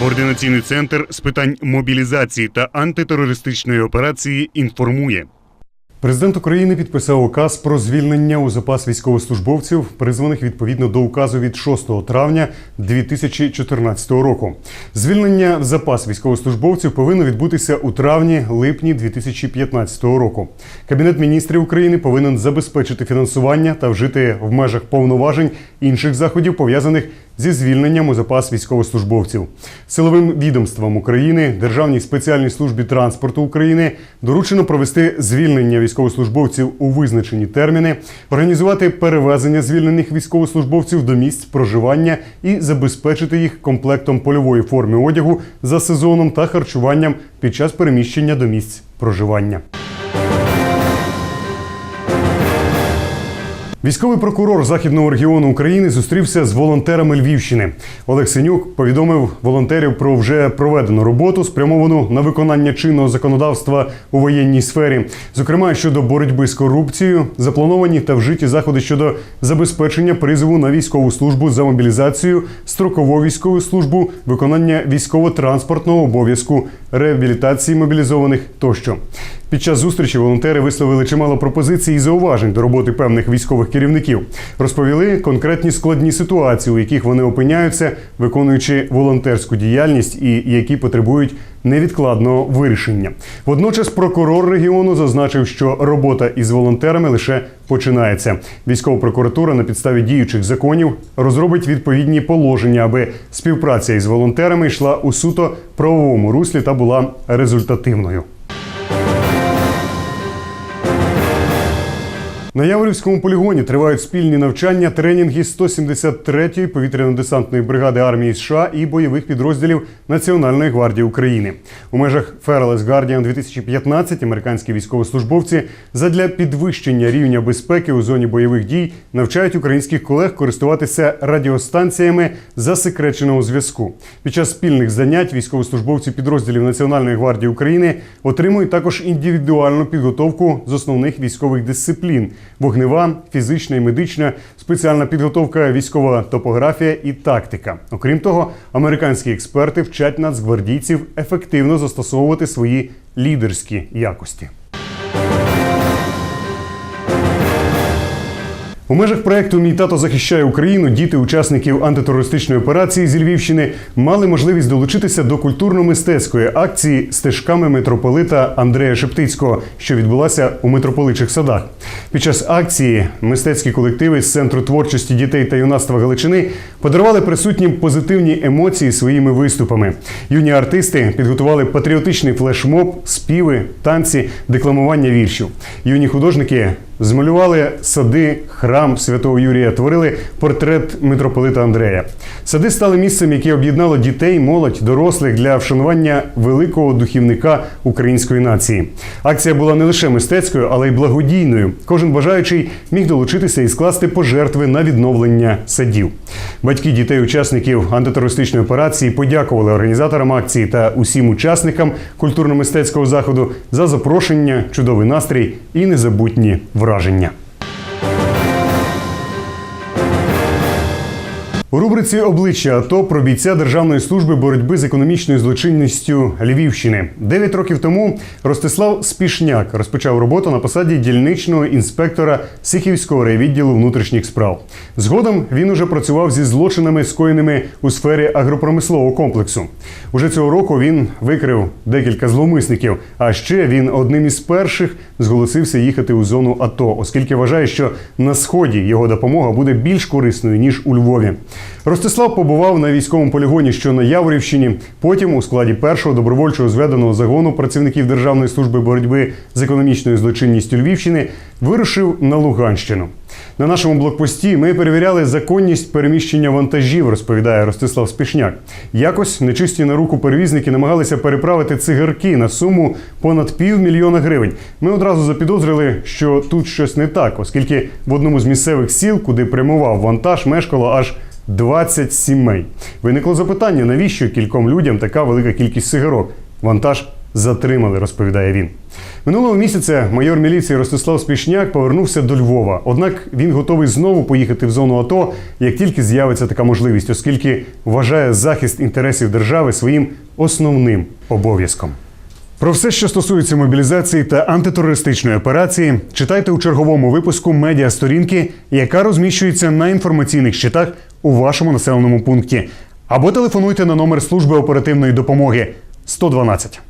Координаційний центр з питань мобілізації та антитерористичної операції інформує. Президент України підписав указ про звільнення у запас військовослужбовців, призваних відповідно до указу від 6 травня 2014 року. Звільнення в запас військовослужбовців повинно відбутися у травні-липні 2015 року. Кабінет міністрів України повинен забезпечити фінансування та вжити в межах повноважень інших заходів пов'язаних зі звільненням у запас військовослужбовців. Силовим відомствам України, Державній спеціальній службі транспорту України доручено провести звільнення військовослужбовців у визначені терміни, організувати перевезення звільнених військовослужбовців до місць проживання і забезпечити їх комплектом польової форми одягу за сезоном та харчуванням під час переміщення до місць проживання. Військовий прокурор західного регіону України зустрівся з волонтерами Львівщини. Олег Синюк повідомив волонтерів про вже проведену роботу, спрямовану на виконання чинного законодавства у воєнній сфері, зокрема щодо боротьби з корупцією, заплановані та вжиті заходи щодо забезпечення призову на військову службу за мобілізацію, строкову військову службу, виконання військово-транспортного обов'язку, реабілітації мобілізованих тощо. Під час зустрічі волонтери висловили чимало пропозицій і зауважень до роботи певних військових керівників. Розповіли конкретні складні ситуації, у яких вони опиняються, виконуючи волонтерську діяльність і які потребують невідкладного вирішення. Водночас прокурор регіону зазначив, що робота із волонтерами лише починається. Військова прокуратура на підставі діючих законів розробить відповідні положення, аби співпраця із волонтерами йшла у суто правовому руслі та була результативною. На Яворівському полігоні тривають спільні навчання, тренінги 173-ї повітряно-десантної бригади армії США і бойових підрозділів Національної гвардії України. У межах Fearless Guardian 2015 американські військовослужбовці задля підвищення рівня безпеки у зоні бойових дій навчають українських колег користуватися радіостанціями засекреченого зв'язку. Під час спільних занять військовослужбовці підрозділів Національної гвардії України отримують також індивідуальну підготовку з основних військових дисциплін вогнева, фізична і медична, спеціальна підготовка, військова топографія і тактика. Окрім того, американські експерти вчать нацгвардійців ефективно застосовувати свої лідерські якості. У межах проекту Мій тато захищає Україну діти учасників антитерористичної операції зі Львівщини мали можливість долучитися до культурно-мистецької акції стежками митрополита Андрея Шептицького, що відбулася у митрополичих садах. Під час акції мистецькі колективи з центру творчості дітей та юнацтва Галичини подарували присутнім позитивні емоції своїми виступами. Юні артисти підготували патріотичний флешмоб, співи, танці, декламування віршів. Юні художники змалювали сади, храм святого Юрія, творили портрет митрополита Андрея. Сади стали місцем, яке об'єднало дітей, молодь, дорослих для вшанування великого духівника української нації. Акція була не лише мистецькою, але й благодійною. Кожен бажаючий міг долучитися і скласти пожертви на відновлення садів. Батьки дітей-учасників антитерористичної операції подякували організаторам акції та усім учасникам культурно-мистецького заходу за запрошення, чудовий настрій і незабутні враження враження. У рубриці обличчя АТО про бійця Державної служби боротьби з економічною злочинністю Львівщини. Дев'ять років тому Ростислав Спішняк розпочав роботу на посаді дільничного інспектора Сихівського райвідділу внутрішніх справ. Згодом він уже працював зі злочинами, скоєними у сфері агропромислового комплексу. Уже цього року він викрив декілька зловмисників. А ще він одним із перших зголосився їхати у зону АТО, оскільки вважає, що на сході його допомога буде більш корисною ніж у Львові. Ростислав побував на військовому полігоні, що на Яворівщині. Потім у складі першого добровольчого зведеного загону працівників Державної служби боротьби з економічною злочинністю Львівщини вирушив на Луганщину. На нашому блокпості ми перевіряли законність переміщення вантажів, розповідає Ростислав Спішняк. Якось нечисті на руку перевізники намагалися переправити цигарки на суму понад півмільйона гривень. Ми одразу запідозрили, що тут щось не так, оскільки в одному з місцевих сіл, куди прямував вантаж, мешкало аж 20 сімей. Виникло запитання, навіщо кільком людям така велика кількість цигарок? Вантаж затримали, розповідає він. Минулого місяця майор міліції Ростислав Спішняк повернувся до Львова. Однак він готовий знову поїхати в зону АТО, як тільки з'явиться така можливість, оскільки вважає захист інтересів держави своїм основним обов'язком. Про все, що стосується мобілізації та антитерористичної операції, читайте у черговому випуску медіа сторінки, яка розміщується на інформаційних щитах у вашому населеному пункті, або телефонуйте на номер служби оперативної допомоги 112.